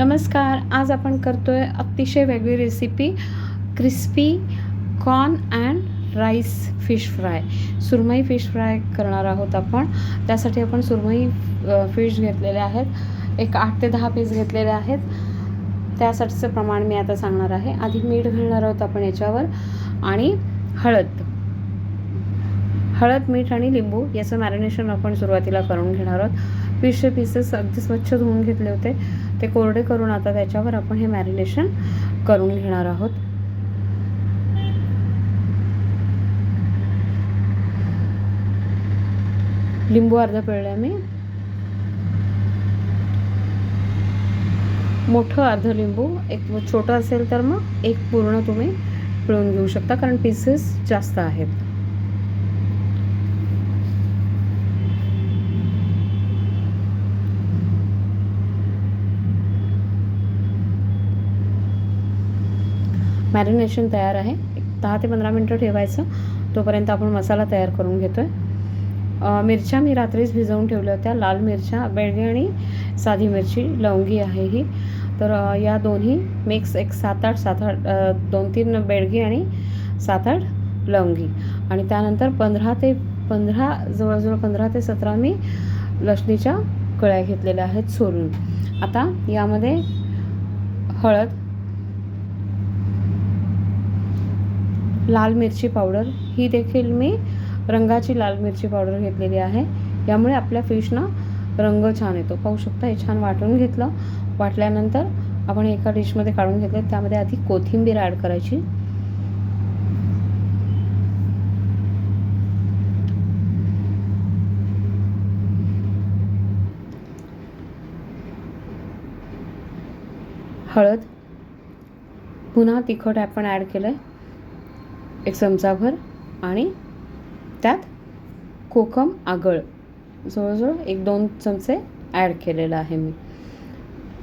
नमस्कार आज आपण करतो आहे अतिशय वेगळी recipe crispy corn and rice fish fry surmai fish fry करणार आहोत आपण. त्यासाठी आपण सुरमई फिश घेतलेले आहेत. एक आठ ते दहा पीस घेतलेले आहेत. त्यासाठीचं प्रमाण मी आता सांगणार आहे. आधी मीठ घालणार आहोत आपण याच्यावर आणि हळद. हळद मीठ आणि लिंबू याचं मॅरिनेशन आपण सुरुवातीला करून घेणार आहोत. फिशचे पीसेस अगदी स्वच्छ धुवून घेतले होते. ते कोरडे करून आता त्याच्यावर आपण हे मॅरिनेशन करून घेणार आहोत. लिंबू अर्धा पिळला मी. मोठं अर्ध लिंबू एक छोटं असेल तर मग एक पूर्ण तुम्ही पिळून घेऊ शकता कारण पीसेस जास्त आहेत. मॅरिनेशन तयार आहे. दहा ते पंधरा मिनटं ठेवायचं. तोपर्यंत आपण मसाला तयार करून घेतो आहे मिरच्या मी रात्रीच भिजवून ठेवल्या होत्या. लाल मिरच्या बेडगी आणि साधी मिरची लवंगी आहे ही. तर या दोन्ही मिक्स एक सात आठ सात आठ दोन तीन बेडगी आणि सात आठ लवंगी. आणि त्यानंतर पंधरा ते पंधरा जवळजवळ पंधरा ते सतरा मी लसणीच्या कळ्या घेतलेल्या आहेत सोलून. आता यामध्ये हळद लाल मिरची पावडर. ही देखील मी रंगाची लाल मिरची पावडर घेतलेली आहे. यामुळे आपल्या फिशना रंग छान येतो. पाहू शकता हे छान वाटून घेतलं. वाटल्यानंतर आपण एका डिशमध्ये काढून घेतलं. त्यामध्ये आधी कोथिंबीर ॲड करायची. हळद. पुन्हा तिखट आपण ॲड केलं आहे एक चमचाभर आणि त्यात कोकम आगळ. जवळजवळ एक दोन चमचे ॲड केलेलं आहे मी.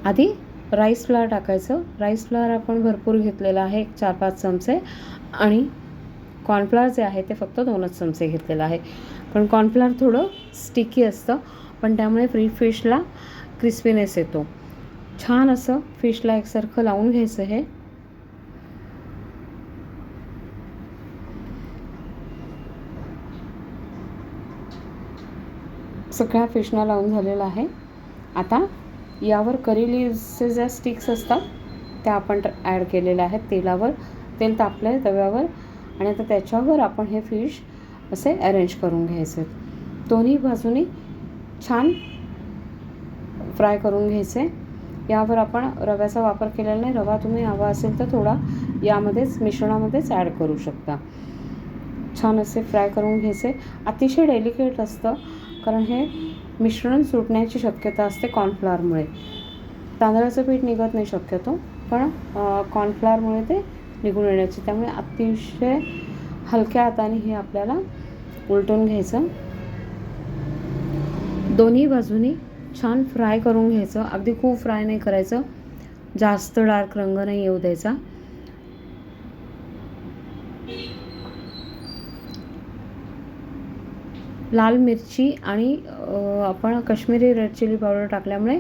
आधी राईस फ्लावर टाकायचं. राईस फ्लावर आपण भरपूर घेतलेलं आहे. एक चार पाच चमचे. आणि कॉर्नफ्लावर जे आहे ते फक्त दोनच चमचे घेतलेलं आहे. पण कॉर्नफ्लावर थोडं स्टिकी असतं. पण त्यामुळे फ्री फिशला क्रिस्पीनेस येतो. छान असं फिशला एकसारखं लावून घ्यायचं हे. सगळ्या फिशना लावून झालेलं आहे. आता यावर करी ज्या स्टिक्स असतात त्या आपण ॲड केलेल्या आहेत तेलावर. तेल तापलं आहे तव्यावर आणि आता त्याच्यावर आपण हे फिश असे अरेंज करून घ्यायचे. दोन्ही बाजूनी छान फ्राय करून घ्यायचे. यावर आपण रव्याचा वापर केलेला नाही. रवा तुम्ही हवा असेल तर थोडा यामध्येच मिश्रणामध्येच ॲड करू शकता. छान असे फ्राय करून घ्यायचे. अतिशय डेलिकेट असतं. कारण हे मिश्रण सुटण्याची शक्यता असते कॉर्नफ्लॉवरमुळे. तांदळाचं पीठ निघत नाही शक्यतो पण कॉर्नफ्लॉवरमुळे ते निघून येण्याची त्यामुळे अतिशय हलक्या हाताने हे आपल्याला उलटून घ्यायचं. दोन्ही बाजूनी छान फ्राय करून घ्यायचं. अगदी खूप फ्राय नाही करायचं. जास्त डार्क रंग नाही येऊ द्यायचा. लाल मिरची आणि आपण काश्मीरी रेड चिली पावडर टाकल्यामुळे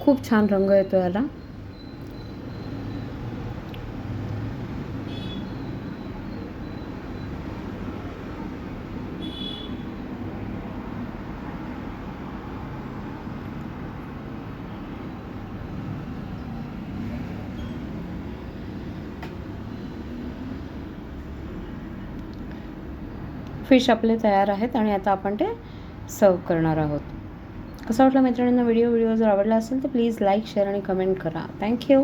खूप छान रंग येतो याला. फिश आपले तयार आहेत आणि आता आपण ते सर्व करणार आहोत. कसं वाटलं मैत्रिणींना व्हिडिओ व्हिडिओ जर आवडला असेल तर प्लीज लाईक शेअर आणि कमेंट करा. Thank you